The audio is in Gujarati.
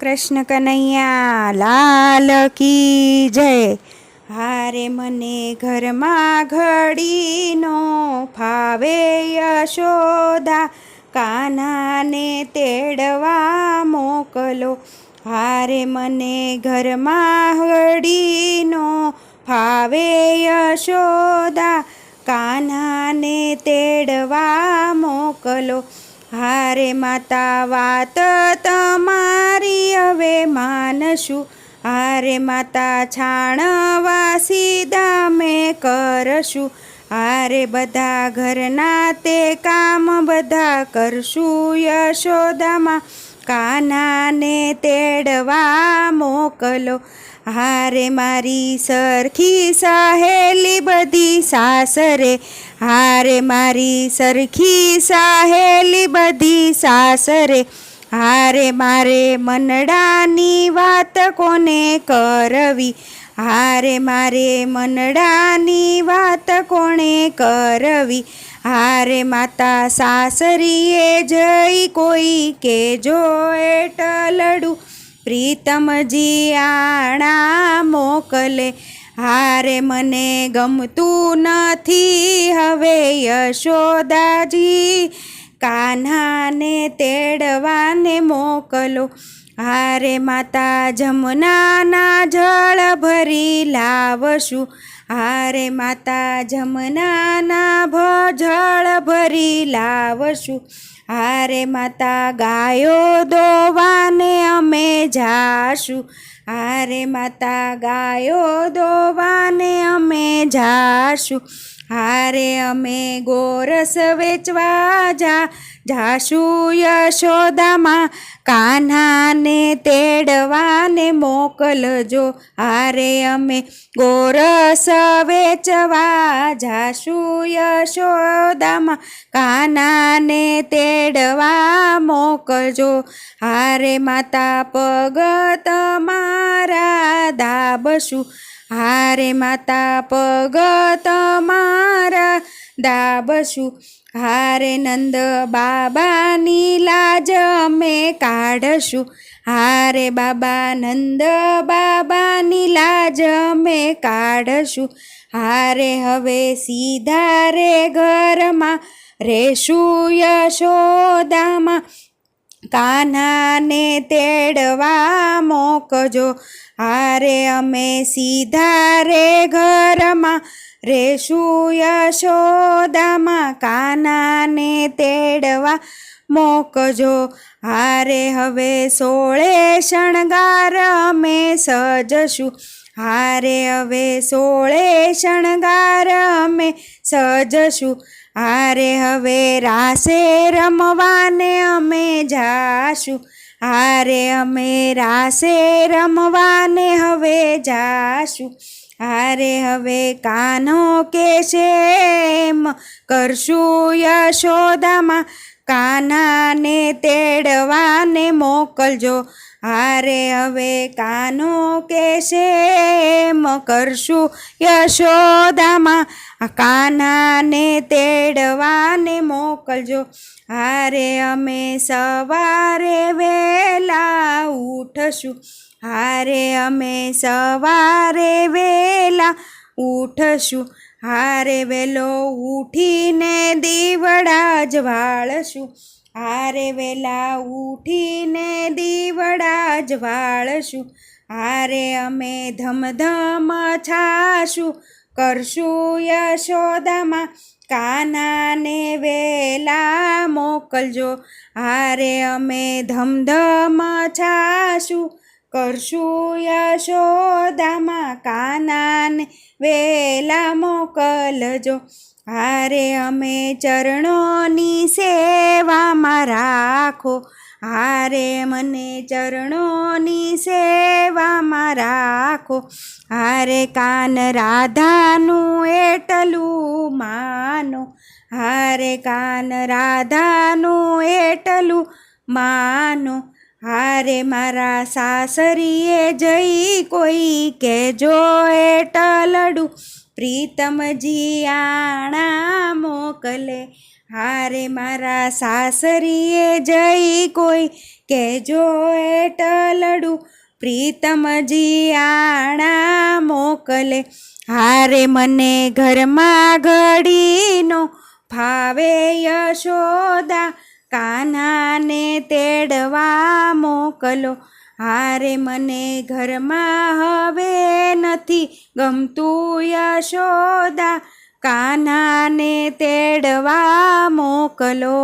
કૃષ્ણ કનૈયા, લાલ કી જય. હારે મને ઘરમાં ઘડીનો ફાવે યશોદા, કાનાને તેડવા મોકલો. હારે મને ઘરમાં ઘડીનો ફાવે યશોદા, કાનાને તેડવા મોકલો. હારે માતા વાત તમારી હવે માનશું. આરે માતા છાણવા સીધા મેં કરશું. આરે બધા ઘરના તે કામ બધા કરશું યશોદામાં. કાનાને તેડવા મોકલો. હારે મારી સરખી સહેલી બધી સાસરે. હારે મારી સરખી સહેલી બધી સાસરે. હારે મારે મનડાની વાત કોને કરવી? હારે મારે મનડાની વાત કોણે કરવી? હારે માતા સાસરીએ જઈ કોઈ કે જો એટલડું પ્રીતમજી આણા મોકલે. હારે મને ગમતું નથી હવે યશોદાજી. કાન્હાને તેડવાને મોકલો. હારે માતા જમનાના જળ ભરી લાવશું. હારે માતા જમનાના જળ ભરી લાવશું. હારે માતા ગાયો દોવાને અમે જાશું. હારે માતા ગાયો દોવાને અમે જાશું. હારે અમે ગોરસ વેચવા જા, જાશું યશોદામાં. કાન્હાને તેડવાને મોકલજો. હારે અમે ગોરસ વેચવા જાશું યશોદામાં. કાનાને તેડવા મોકલજો. હારે માતા પગ તમારા દાબશું. હારે માતા પગ તમારા દાબશું. હારે નંદ બાબાની લાજ અમે કાઢશું. હારે બાબા નંદ બાબાની લાજ અમે કાઢશું. હારે હવે સીધા રે ઘરમાં રેશું યશોદામાં. કાન્હાને તેડવા મોકજો. હારે અમે સીધા રે ઘરમાં રેશું યશોદામાં. કાનાને તેડવા મોકજો. હારે હવે સોળે શણગાર અમે સજશું. હારે હવે સોળે શણગાર અમે સજશું. હારે હવે રાસે રમવાને અમે જાશું. હારે અમે રાસે રમવાને હવે જાશું. હારે હવે કાનો કેશે એમ કરશું યશોદામાં. કાનાને તેડવાને મોકલજો. હારે હવે કાનો કેશે એમ કરશું યશોદામાં. કાનાને તેડવાને મોકલજો. હારે અમે સવારે વહેલા ઉઠશું. હારે અમે સવારે વહેલા ઉઠશું. હારે વહેલો ઉઠીને દીવડા જ વાળશું. હારે વહેલા ઉઠીને દીવડા જ વાળશું. હારે અમે ધમધમ છાશું, કરશું યશોદામાં. કાનાને વેલા મોકલજો હારે અમે ધમધમ છાશું, કરશું યશોદામાં. કાનાને વેલા મોકલજો હારે અમે ચરણોની સેવામાં રાખો. હારે મને ચરણોની સેવામાં રાખો. હારે કાન રાધાનું એટલું માનો. હારે કાન રાધાનું એટલું માનો. હારે મારા સાસરીએ જઈ કોઈ કે જો એટલડું પ્રીતમજી આણા મોકલે. હારે મારા સાસરીએ જઈ કોઈ કેજો એટલડું પ્રીતમજી આણા મોકલે. હારે મને ઘરમાં ઘડીનો ફાવે યશોદા. કાનાને તેડવા મોકલો. હારે મને ઘરમાં હવે નથી ગમતું યશોદા કાનાને તેડવા મોકલો.